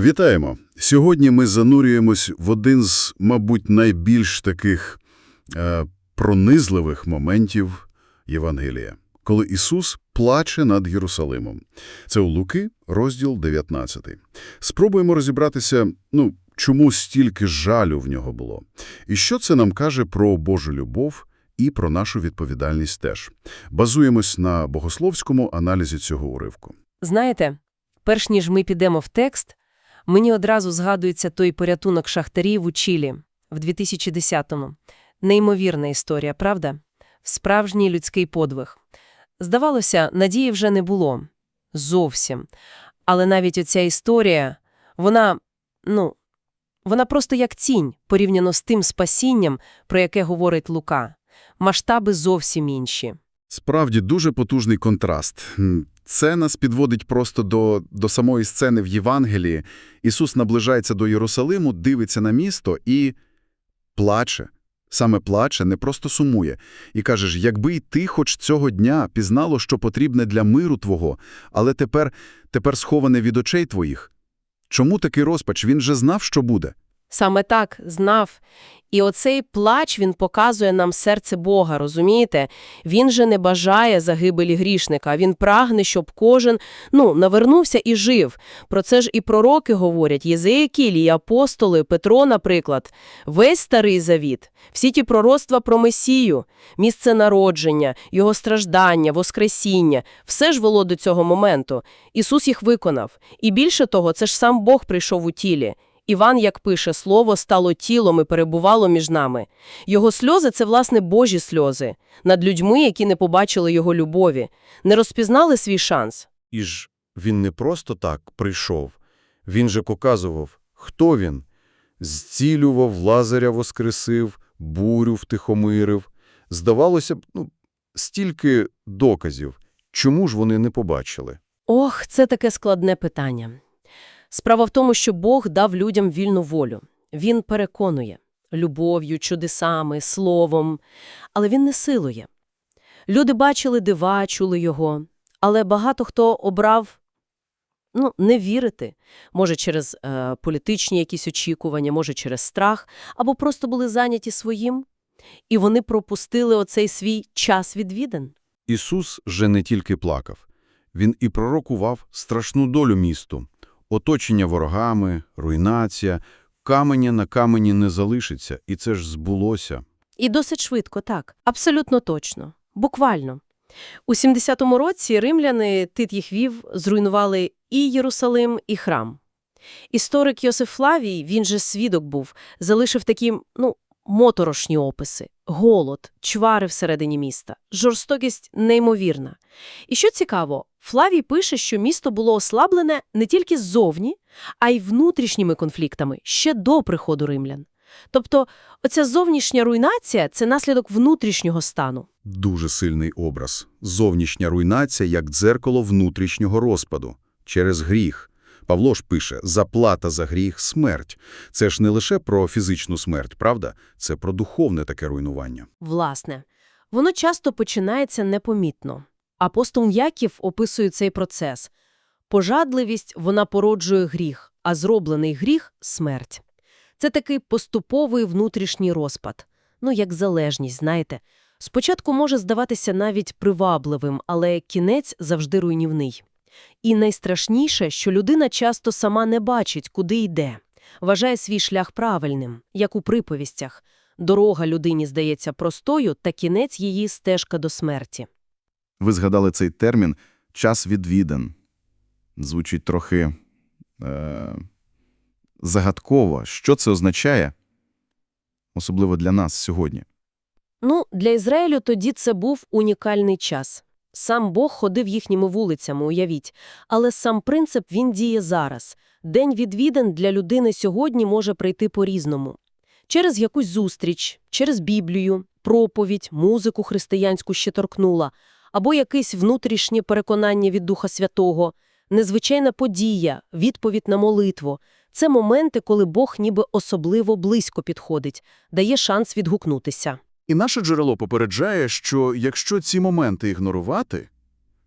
Вітаємо! Сьогодні ми занурюємось в один з, мабуть, найбільш таких е, пронизливих моментів Євангелія, коли Ісус плаче над Єрусалимом. Це у Луки, розділ 19. Спробуємо розібратися, ну, чому стільки жалю в нього було. І що це нам каже про Божу любов і про нашу відповідальність теж. Базуємось на богословському аналізі цього уривку. Знаєте, перш ніж ми підемо в текст, мені одразу згадується той порятунок шахтарів у Чилі в 2010-му. Неймовірна історія, правда? Справжній людський подвиг. Здавалося, надії вже не було. Зовсім. Але навіть оця історія, вона, ну, вона просто як тінь, порівняно з тим спасінням, про яке говорить Лука. Масштаби зовсім інші. Справді дуже потужний контраст. Це нас підводить просто до, до самої сцени в Євангелії. Ісус наближається до Єрусалиму, дивиться на місто і плаче. Саме плаче, не просто сумує. І каже якби й ти хоч цього дня пізнало, що потрібне для миру твого, але тепер, тепер сховане від очей твоїх. Чому такий розпач? Він же знав, що буде. Саме так, знав. І оцей плач, він показує нам серце Бога, розумієте? Він же не бажає загибелі грішника, він прагне, щоб кожен, ну, навернувся і жив. Про це ж і пророки говорять, Єзеїкіль, і апостоли, Петро, наприклад. Весь Старий Завіт, всі ті пророцтва про Месію, місце народження, його страждання, воскресіння, все ж вело до цього моменту. Ісус їх виконав. І більше того, це ж сам Бог прийшов у тілі. Іван, як пише, слово стало тілом і перебувало між нами. Його сльози – це, власне, Божі сльози. Над людьми, які не побачили його любові, не розпізнали свій шанс. І ж він не просто так прийшов. Він же показував, хто він. Зцілював, Лазаря воскресив, бурю втихомирив. Здавалося б, ну, стільки доказів. Чому ж вони не побачили? Ох, це таке складне питання. Справа в тому, що Бог дав людям вільну волю. Він переконує любов'ю, чудесами, словом, але він не силує. Люди бачили дива, чули його, але багато хто обрав ну, не вірити. Може, через е, політичні якісь очікування, може, через страх, або просто були зайняті своїм, і вони пропустили оцей свій час відвідин. Ісус же не тільки плакав. Він і пророкував страшну долю місту. Оточення ворогами, руйнація, каменя на камені не залишиться, і це ж збулося. І досить швидко, так. Абсолютно точно. Буквально. У 70-му році римляни, Тит їх вів, зруйнували і Єрусалим, і храм. Історик Йосиф Флавій, він же свідок був, залишив такі, ну, моторошні описи. Голод, чвари всередині міста, жорстокість неймовірна. І що цікаво, Флавій пише, що місто було ослаблене не тільки ззовні, а й внутрішніми конфліктами ще до приходу римлян. Тобто оця зовнішня руйнація – це наслідок внутрішнього стану. Дуже сильний образ. Зовнішня руйнація як дзеркало внутрішнього розпаду. Через гріх. Павло ж пише, заплата за гріх – смерть. Це ж не лише про фізичну смерть, правда? Це про духовне таке руйнування. Власне, воно часто починається непомітно. Апостол Яків описує цей процес. Пожадливість вона породжує гріх, а зроблений гріх – смерть. Це такий поступовий внутрішній розпад. Ну, як залежність, знаєте. Спочатку може здаватися навіть привабливим, але кінець завжди руйнівний. І найстрашніше, що людина часто сама не бачить, куди йде. Вважає свій шлях правильним, як у приповістях. Дорога людині здається простою, та кінець її стежка до смерті. Ви згадали цей термін «час відвідин». Звучить трохи е- загадково. Що це означає? Особливо для нас сьогодні. Ну, для Ізраїлю тоді це був унікальний час. Сам Бог ходив їхніми вулицями, уявіть. Але сам принцип він діє зараз. День відвідин для людини сьогодні може прийти по-різному. Через якусь зустріч, через Біблію, проповідь, музику християнську ще торкнула, або якесь внутрішнє переконання від Духа Святого, незвичайна подія, відповідь на молитву. Це моменти, коли Бог ніби особливо близько підходить, дає шанс відгукнутися. І наше джерело попереджає, що якщо ці моменти ігнорувати,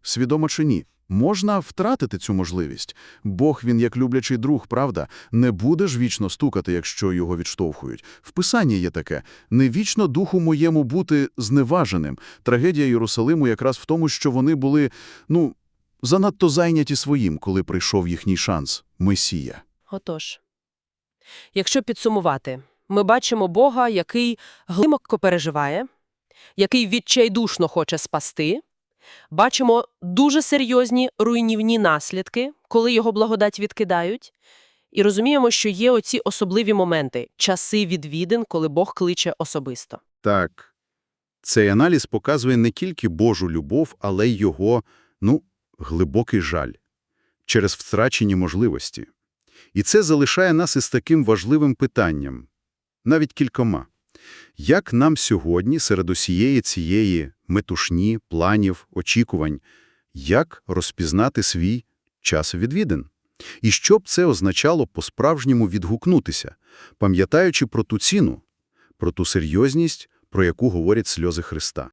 свідомо чи ні, Можна втратити цю можливість. Бог, він як люблячий друг, правда, не буде ж вічно стукати, якщо його відштовхують. В Писанні є таке «Не вічно духу моєму бути зневаженим». Трагедія Єрусалиму якраз в тому, що вони були, ну, занадто зайняті своїм, коли прийшов їхній шанс – Месія. Отож, якщо підсумувати, ми бачимо Бога, який глибоко переживає, який відчайдушно хоче спасти, бачимо дуже серйозні руйнівні наслідки, коли його благодать відкидають, і розуміємо, що є оці особливі моменти, часи відвідин, коли Бог кличе особисто. Так, цей аналіз показує не тільки Божу любов, але й його, ну, глибокий жаль через втрачені можливості. І це залишає нас із таким важливим питанням, навіть кількома. Як нам сьогодні серед усієї цієї метушні, планів, очікувань, як розпізнати свій час відвідин? І що б це означало по-справжньому відгукнутися, пам'ятаючи про ту ціну, про ту серйозність, про яку говорять сльози Христа?